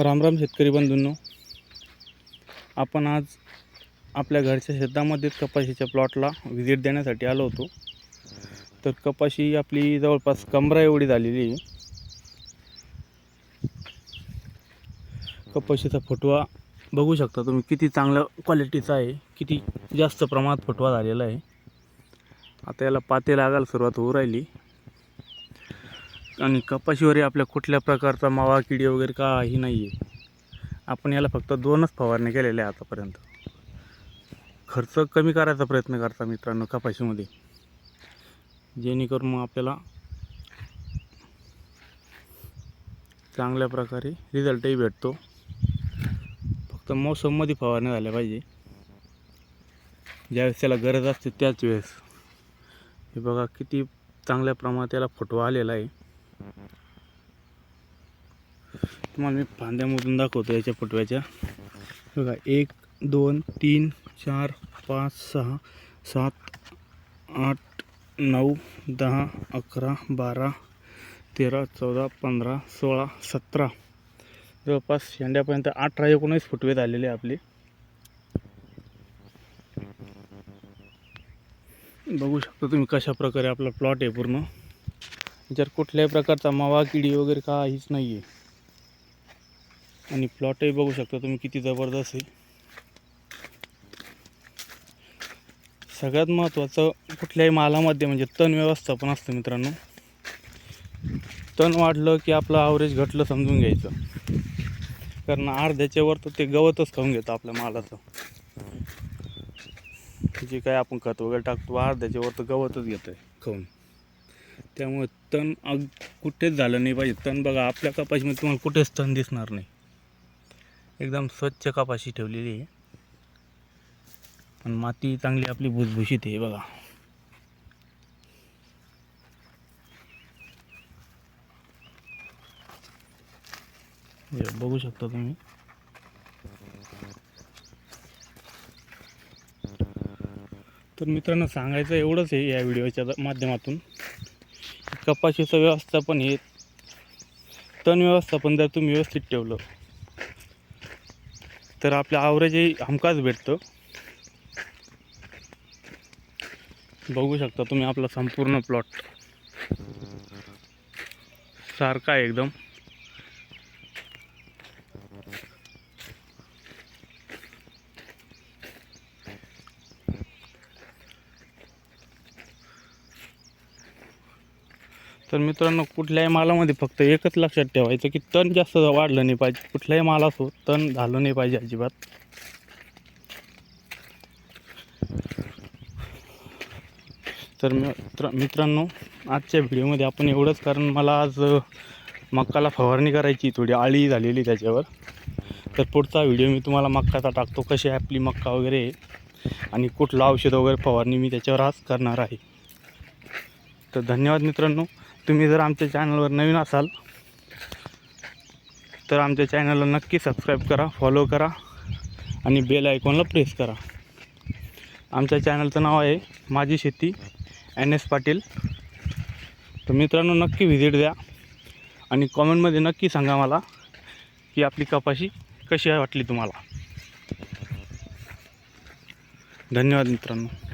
राम राम शेतकरी बंधूंनो. आपण आज आपल्या घरच्या शेतामध्ये कपाशीच्या प्लॉटला व्हिजिट देण्यासाठी आलो होतो. तर कपाशी आपली जवळपास कमरा एवढी झालेली आहे. कपाशीचा फुटवा बघू शकता तुम्ही किती चांगल्या क्वालिटीचा आहे किती जास्त प्रमाणात फुटवा झालेला आहे. आता याला पाते लागायला सुरुवात होऊ राहिली. आणि कपाशीवरही आपल्या कुठल्या प्रकारचा मावा किडी वगैरे काही नाही आहे आपण याला फक्त दोनच फवारणी केलेल्या आहे आतापर्यंत. खर्च कमी करायचा प्रयत्न करता मित्रांनो कपाशीमध्ये. जेणेकरून मग आपल्याला चांगल्या प्रकारे रिझल्टही भेटतो. फक्त मोसममध्ये फवारणी झाल्या पाहिजे. ज्यावेळेस त्याला गरज असते त्याच वेळेस. हे बघा किती चांगल्या प्रमाणात त्याला फोटो आलेला आहे. तुम्हाला मी फांद्यामधून दाखवतो याच्या पटव्याच्या. बघा एक दोन तीन चार पाच सहा सात आठ नऊ दहा अकरा बारा तेरा चौदा पंधरा सोळा सतरा. जवळपास शेंड्यापर्यंत अठरा एकोणीस फुटवे झालेले आपले. बघू शकता तुम्ही कशा प्रकारे आपला प्लॉट आहे पूर्ण. जर कुठल्याही प्रकारचा मावा किडी वगैरे काहीच नाही आहे आणि प्लॉटही बघू शकता तुम्ही किती जबरदस्त आहे. सगळ्यात महत्त्वाचं कुठल्याही मालामध्ये म्हणजे तण व्यवस्थापन असतं मित्रांनो. तण वाढलं की आपलं आवरेज घटलं समजून घ्यायचं. कारण अर्ध्याच्या वर तर ते गवतच खाऊन घेतं आपल्या मालाचं. जे काय आपण खत वगैरे टाकतो अर्ध्याच्या वर तर गवतच घेतं खाऊन. त्यामुळे तण अग कुठेच झालं नाही पाहिजे. तण बघा आपल्या कपाशीमध्ये तुम्हाला कुठेच तण दिसणार नाही. एकदम स्वच्छ कपाशी ठेवलेली आहे. आणि माती चांगली आपली भुसभुशीत आहे बघा. बघू शकता तुम्ही. तर मित्रांनो सांगायचं एवढंच आहे या व्हिडिओच्या माध्यमातून. कपाशीचं व्यवस्थापन हे तण व्यवस्थापन जर तुम्ही व्यवस्थित ठेवलं तर आपल्या आवरेजही हमखास भेटतं. बघू शकता तुम्ही आपला संपूर्ण प्लॉट सारखा आहे एकदम. तर मित्रांनो कुठल्याही मालामध्ये फक्त एकच लक्षात ठेवायचं की तण जास्त वाढलं नाही पाहिजे. कुठल्याही माल असो तण झालं नाही पाहिजे अजिबात. तर मित्र मित्रांनो आजच्या व्हिडिओमध्ये आपण एवढंच कारण मला आज मक्काला फवारणी करायची थोडी आळी झालेली त्याच्यावर. तर पुढचा व्हिडिओ मी तुम्हाला मक्काचा टाकतो. कशी आपली मक्का वगैरे? आणि कुठलं औषध वगैरे फवारणी मी त्याच्यावर आज करणार आहे. तर धन्यवाद मित्रांनो. तुम्ही जर आमच्या चॅनलवर नवीन असाल तर आमच्या चॅनलला नक्की सबस्क्राईब करा फॉलो करा आणि बेल आयकॉनला प्रेस करा. आमच्या चॅनलचं नाव आहे माझी शेती एन एस पाटील. तर मित्रांनो नक्की व्हिजिट द्या आणि कॉमेंटमध्ये नक्की सांगा मला की आपली कपाशी कशी वाटली तुम्हाला. धन्यवाद मित्रांनो.